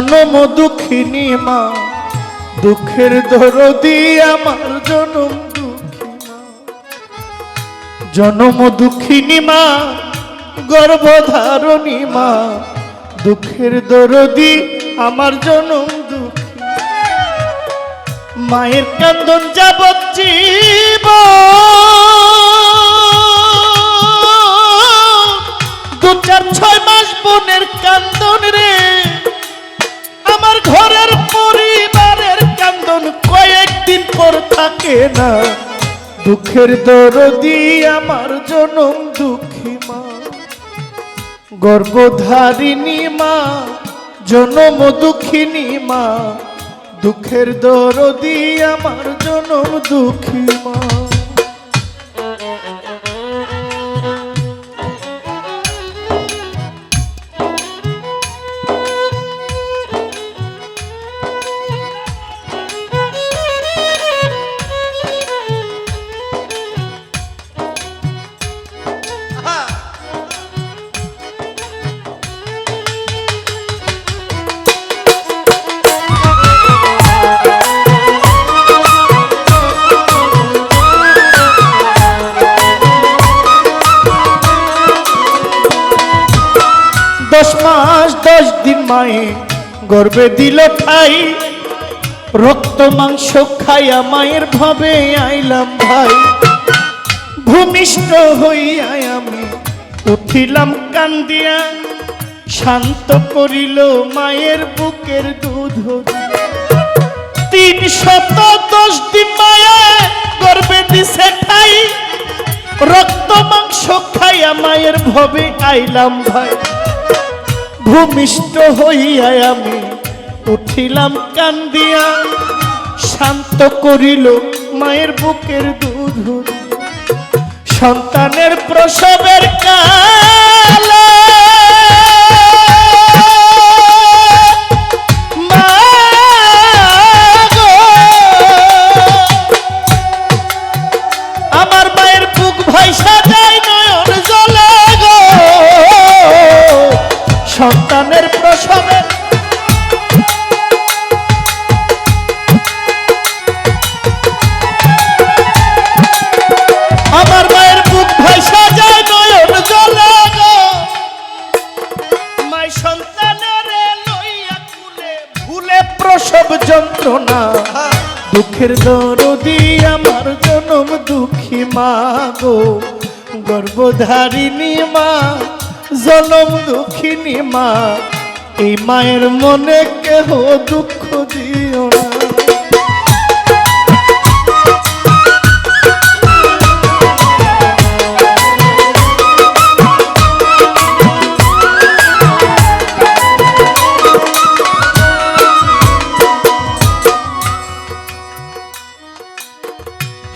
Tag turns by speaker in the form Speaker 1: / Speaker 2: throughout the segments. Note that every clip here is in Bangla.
Speaker 1: জনম দুঃখিনী মা, দুঃখের দরদি আমার জনম জনম দুঃখিনী মা, গর্ভধারণী মা, দুঃখের দরদি আমার জনম দুঃখী মায়ের কান্দন জীব। দু চার ছয় মাস বোনের কান্দন রে। ঘরের পরিবারের কান্দন কয়েকদিন পর থাকে না। দুঃখের দরদি আমার জনম দুঃখী মা। গর্ভধারিণী মা, জনম দুঃখিনী মা। দুঃখের দরদি আমার জনম দুঃখী মা। দশ মাস, দশ দিন মায়ে গর্বে দিল ঠাই। রক্ত, মাংস খাইয়া মায়ের ভাবে আইলাম ভাই। ভূমিষ্ঠ হইয়া আমি উঠিলাম কান্দিয়া। শান্ত করিল মায়ের বুকের দুধ তিন শত দশ দিন মায়া গর্বে দিছে ঠাই। রক্ত, মাংস খাইয়া মায়ের ভবে আইলাম ভাই। ভূমিষ্ঠ হইয়া আমি উঠিলাম কান্দিয়া, শান্ত করিল মায়ের বুকের দুধ। সন্তানের প্রসবের কালে আমার মায়ের বুক ভাইসা যায় নয়ন জলে। সন্তানের প্রসবে। আমার মায়ের বুক ভাইসা যায় নয়ন জলে মাই সন্তানের লইয়া কুলে ভুলে প্রসব যন্ত্রণা। দুঃখের দরদি আমার জনম দুঃখী মা গো। গর্ভধারিণী মা জনম দুঃখিনী মা, এই মায়ের মনে কেহ দুঃখ দিও না।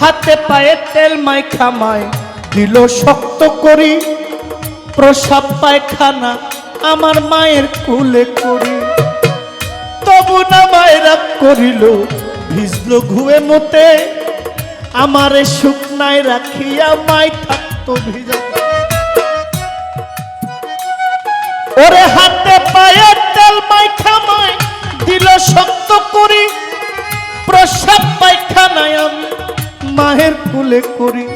Speaker 1: হাতে পায়ে তেল মাই খামায় দিল শক্ত করি প্রসাব পায়খানা আমার মায়ের কুলে করি। তবু না মায়ের করিল, ভিজল ঘুয়ে মতে। আমারে শুকনায় রাখিয়া মাই থাকতো ভিজা। ওরে হাতে পায়ের তেল মাই খামায় দিল শক্ত করি। প্রসাব পায়খানায় আমি মায়ের কুলে করি।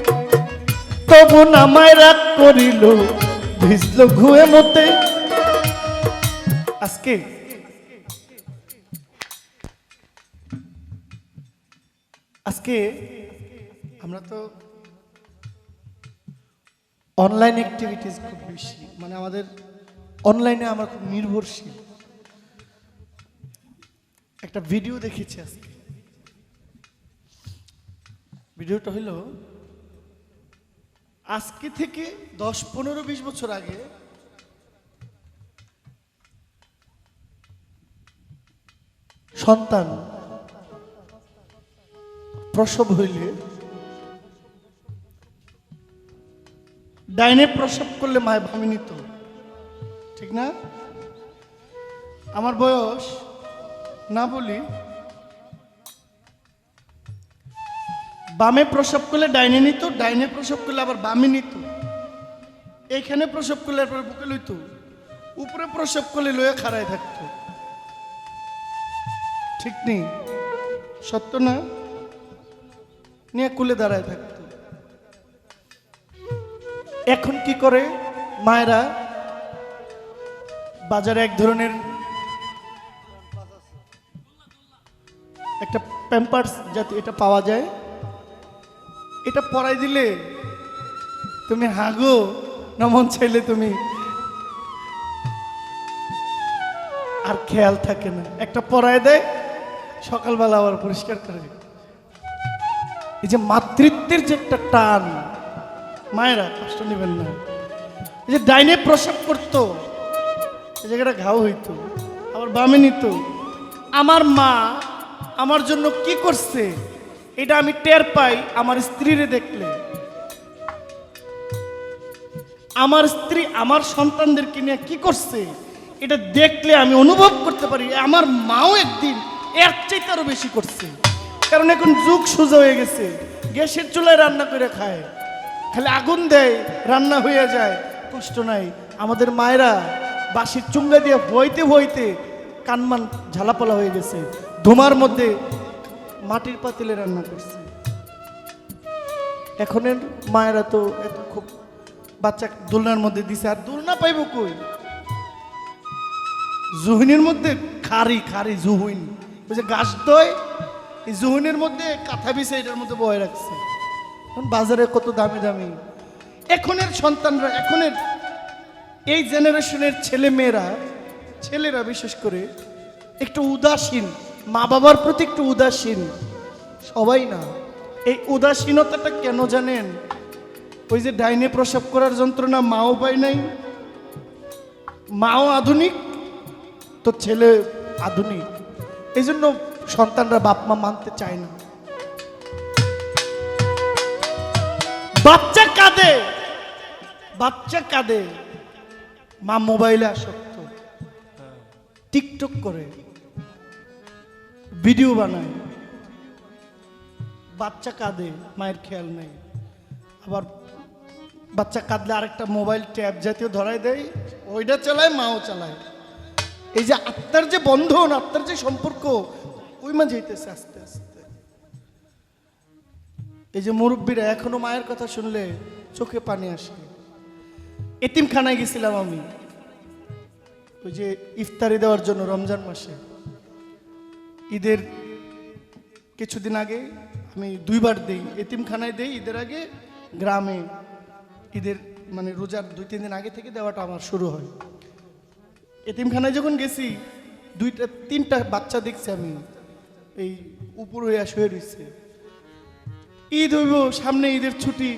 Speaker 1: তবু নামায় রাগ করিল ভিজল ঘুয়ে মতে। আজকে আজকে আমরা তো অনলাইন অ্যাক্টিভিটিস খুব বেশি মানে আমাদের অনলাইনে আমরা খুব নির্ভরশীল। একটা ভিডিও দেখেছি আজকে। ভিডিওটা হইল আজকে থেকে দশ, পনেরো, বিশ বছর আগে সন্তান প্রসব হইলে ডাইনে প্রসব করলে মায় ভাবে নিত। ঠিক না? আমার বয়স, না বলি বামে প্রসব করলে ডাইনে নিত, ডাইনে প্রসব করলে আবার বামে নিত। এইখানে প্রসব করলে এরপরে বুকে লইত, উপরে প্রসব করলে লয়ে খাড়ায় থাকতো। ঠিক নেই, সত্য না? নিয়ে কুলে দাঁড়ায় থাকতো। এখন কি করে? মায়েরা বাজারে এক ধরনের একটা প্যাম্পার্স যাতে এটা পাওয়া যায়। এটা পড়াই দিলে? তুমি হাগো না মন চাইলে তুমি। আর খেয়াল থাকে না। একটা পরায় দেয় সকালবেলা আবার পরিষ্কার করে এই যে মাতৃত্বের যে একটা টান, মায়েরা কষ্ট নেবেন না। এই যে ডাইনে প্রসব করতো, এই জায়গাটা ঘাও হইতো, আবার বামে নিত। আমার মা আমার জন্য কি করছে? এটা আমি টের পাই আমার স্ত্রীরে দেখলে। আমার স্ত্রী আমার সন্তানদেরকে নিয়ে কি করছে? এটা দেখলে আমি অনুভব করতে পারি, আমার মাও একদিন এর চাইতে আরও বেশি করছে। কারণ এখন যুগ সোজা হয়ে গেছে, গ্যাসের চুলায় রান্না করে খায়। খালি আগুন দেয়, রান্না হয়ে যায়, কষ্ট নাই। আমাদের মায়েরা বাঁশির চুঙ্গা দিয়ে হইতে হইতে কানমান ঝালাপালা হয়ে গেছে। ধুমার মধ্যে মাটির পাতিলে রান্না করছে। এখনের মায়েরা তো এত খুব বাচ্চা দোলনার মধ্যে দিছে, আর দোলনা পাইব কই? জুহিনের মধ্যে খারি খারি জুহিন যে গাছ দয় এই জুহুনের মধ্যে কাঁথা বিছে এটার মধ্যে বয়ে রাখছে। এখন বাজারে কত দামি দামি। এখনের সন্তানরা, এখনের এই জেনারেশনের ছেলে মেয়েরা ছেলেরা বিশেষ করে একটু উদাসীন। মা বাবার প্রতি একটু উদাসীন। সবাই না। এই উদাসীনতাটা কেন জানেন? ওই যে ডাইনে প্রসব করার যন্ত্রণা, মাও পায় নাই। মাও আধুনিক, তো ছেলে আধুনিক। এই জন্য সন্তানরা বাপ মা মানতে চায় না। বাচ্চা কাঁদে। বাচ্চা কাঁদে। মা মোবাইলে আসক্ত। টিকটক করে। ভিডিও বানায়। বাচ্চা কাঁদে, মায়ের খেয়াল নেই। আবার বাচ্চা কাঁদলে আরেকটা মোবাইল ট্যাব জাতীয় ধরাই দেয়, ওইটা চালায়, মাও চালায়। এই যে আত্মার যে বন্ধন, আত্মার যে সম্পর্ক, ওই মাঝে হইতেছে আস্তে আস্তে। এই যে মুরব্বীরা, এখনও মায়ের কথা শুনলে চোখে পানি আসে। এতিমখানায় গেছিলাম আমি। ওই যে ইফতারি দেওয়ার জন্য রমজান মাসে। ঈদের কিছুদিন আগে আমি দুইবার দেই, এতিমখানায় দেই ঈদের আগে, গ্রামে ঈদের মানে রোজার দুই, তিন দিন আগে থেকে দেওয়াটা আমার শুরু হয়। এতিমখানায় যখন গেছি, দুইটা, তিনটা বাচ্চা দেখছি আমি, এই উপর হইয়া শুয়ে রয়েছে ঈদ হইব, সামনে ঈদের ছুটি,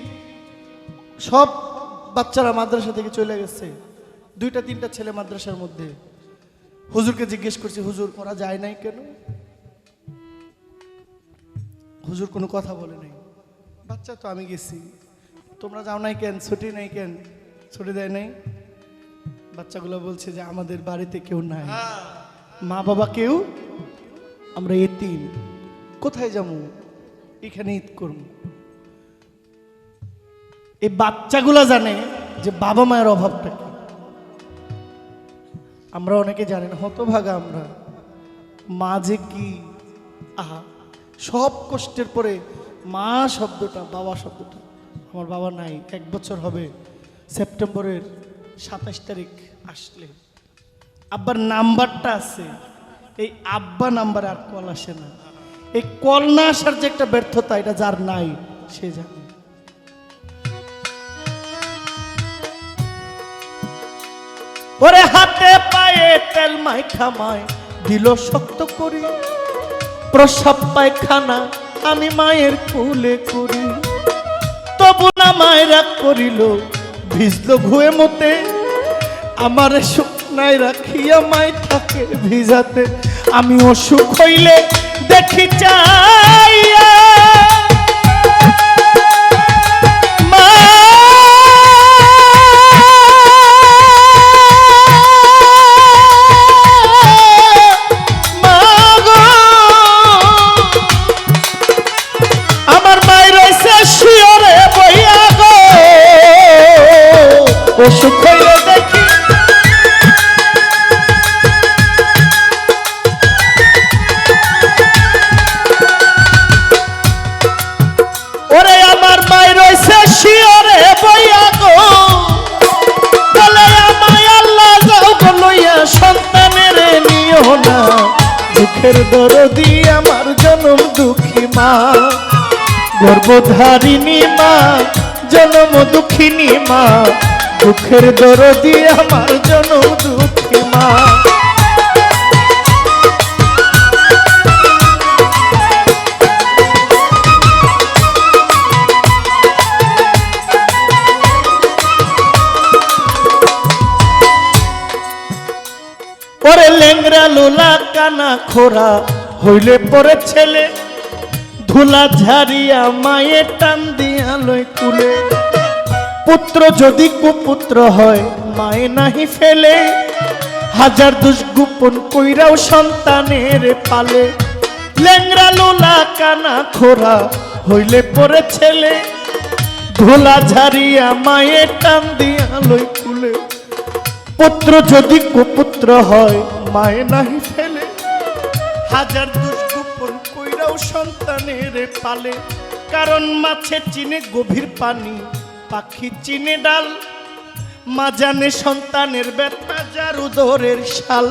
Speaker 1: সব বাচ্চারা মাদ্রাসা থেকে চলে গেছে, দুইটা, তিনটা ছেলে মাদ্রাসার মধ্যে। হুজুরকে জিজ্ঞেস করছি, হুজুর ওরা যায় নাই কেন? হুজুর কোনো কথা বলে নাই। বাচ্চা তো আমি গেছি। তোমরা যাও নাই কেন? ছুটি নাই কেন? ছুটি দেয় নাই? বাচ্চাগুলো বলছে যে, আমাদের বাড়িতে কেউ নাই। মা বাবা কেউ? আমরা এতিম। কোথায় যাব? এখানে ঈদ করব। এই বাচ্চাগুলা জানে যে বাবা মায়ের অভাবটা আমরা অনেকে জানি না হতভাগা আমরা। মা যে কি, আহা, সব কষ্টের পরে মা শব্দটা, বাবা শব্দটা আমার বাবা নাই, এক বছর হবে, সেপ্টেম্বরের সাতাশ তারিখ আসলে। আব্বার নাম্বারটা আছে, এই আব্বা নাম্বার আর কল আসে না। এই কল না আসার যে একটা ব্যর্থতা, এটা যার নাই, সে জানে। ওরে হাতে তেল মাইখা মায় দিল শক্ত করি। প্রসাব পায়খানা আমি মায়ের কুলে করি। তবু না মায়েরা করিল, ভিজল ঘুয়ে মতে। আমার শুকনায় রাখিয়া মাই থাকে ভিজাতে। আমি অসুখ হইলে দেখি চাইয়া অসুখ হইল আমার মাই রয়েছে শিয়রে বইয়া গো। বলে আমায় আল্লাহ যাও লইয়া না। দুঃখের দরদি আমার জনম দুঃখী মা। গর্বধারিণী মা, জনম দুঃখিনী মা। দুঃখের দরদি আমার জনম দুঃখী, মা। ওরে লেংরা লোলা, কানা, খোরা, হইলে পরে ছেলে। ধুলা ঝাড়িয়া মায়ের টান দিয়া লই কুলে। পুত্র যদি কুপুত্র হয়, মায়ে নাহি ফেলে। হাজার দুষ্গোপন কইরাও সন্তানের পালে। লেংরা লোলা, কানা, খোরা হইলে পরে ছেলে। ধুলা ঝারিয়া মায়ের টান দিয়া লই কুলে পুত্র যদি কুপুত্র হয়, মায়ে নাহি ফেলে। হাজার দুষ্গোপন কইরাও সন্তানের পালে। কারণ মাছে চিনে গভীর পানি পাখি চিনে ডাল, মা জানে সন্তানের ব্যথা যার উদরের শাল।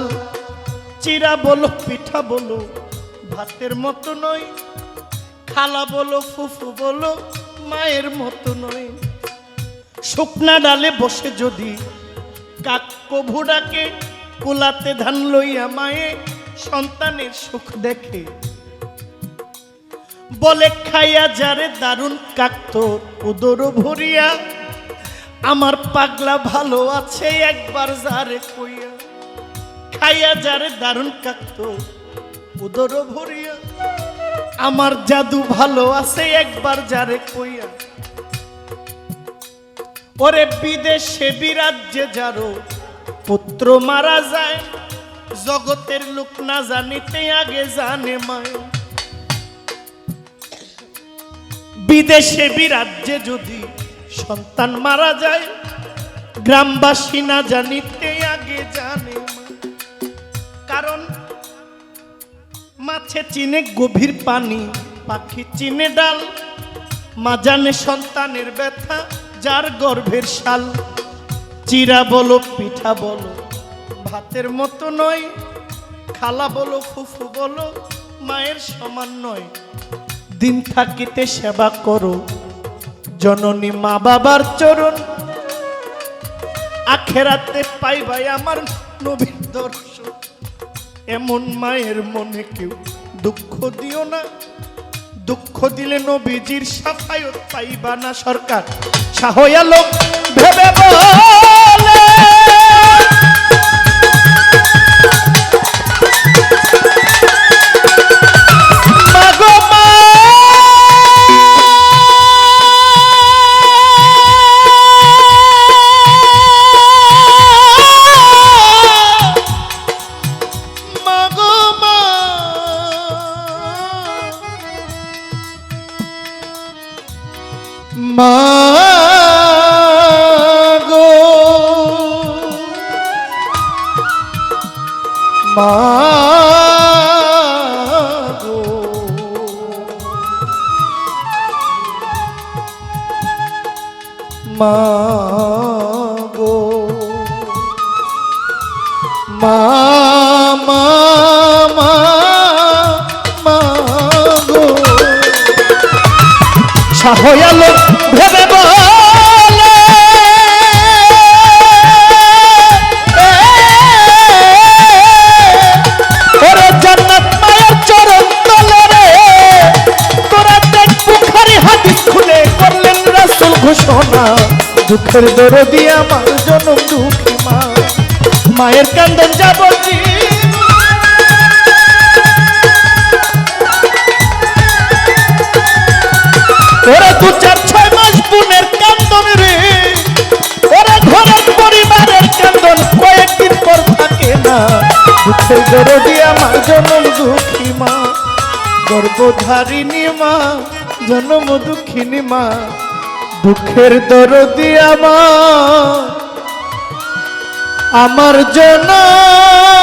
Speaker 1: চিরা বলো, পিঠা বলো, ভাতের মতো নয়। খালা বলো, ফুফু বলো, মায়ের মতো নয়। শুকনা ডালে বসে যদি কাক্য ভুডাকে কুলাতে ধান লইয়া মায়ে সন্তানের সুখ দেখে। বলে খাইয়া যারে দারুণ কাক্ত, উদর ভরিয়া। আমার পাগলা ভালো আছে একবার যারে কইয়া। খাইয়া যারে দারুণ কাক্ত, উদর ভরিয়া। আমার জাদু ভালো আছে একবার যারে কইয়া। ওরে বিদেশে বিরাজ্যে যারো, পুত্র মারা যায়। জগতের লোক না জানিতে আগে জানে মায়। বিদেশে বিরাজ্যে যদি সন্তান মারা যায়, গ্রামবাসী না জানিতে আগে জানে কারণ মাছে চিনে গভীর পানি, পাখি চিনে ডাল, মা জানে সন্তানের ব্যথা, যার গর্ভের শাল। চিরা বলো, পিঠা বলো, ভাতের মতো নয়, খালা বলো, ফুফু বলো, মায়ের সমান নয়। দিন থাকিতে সেবা করো। জননী মা বাবার চরণ। আখেরাতে পাইবাই আমার নবীর দর্শন। এমন মায়ের মনে কেউ দুঃখ দিও না। দুঃখ দিলে নবীজির সাফায়ত পাইবা না সরকার। সাহয়া লোক ভেবে ভেবে করলেন রাসূল ঘোষণা। দুঃখের দরদি আমার জনম দুঃখী মা। মায়ের কান্দন যাবতীয় দু চার ছয় মাস বোনের কান্দন রে। ওরা ঘরের পরিবারের কান্দন কয়েকদিন পর থাকে না। দুঃখিনী মা। দুঃখের দরদি আমার আমার জনম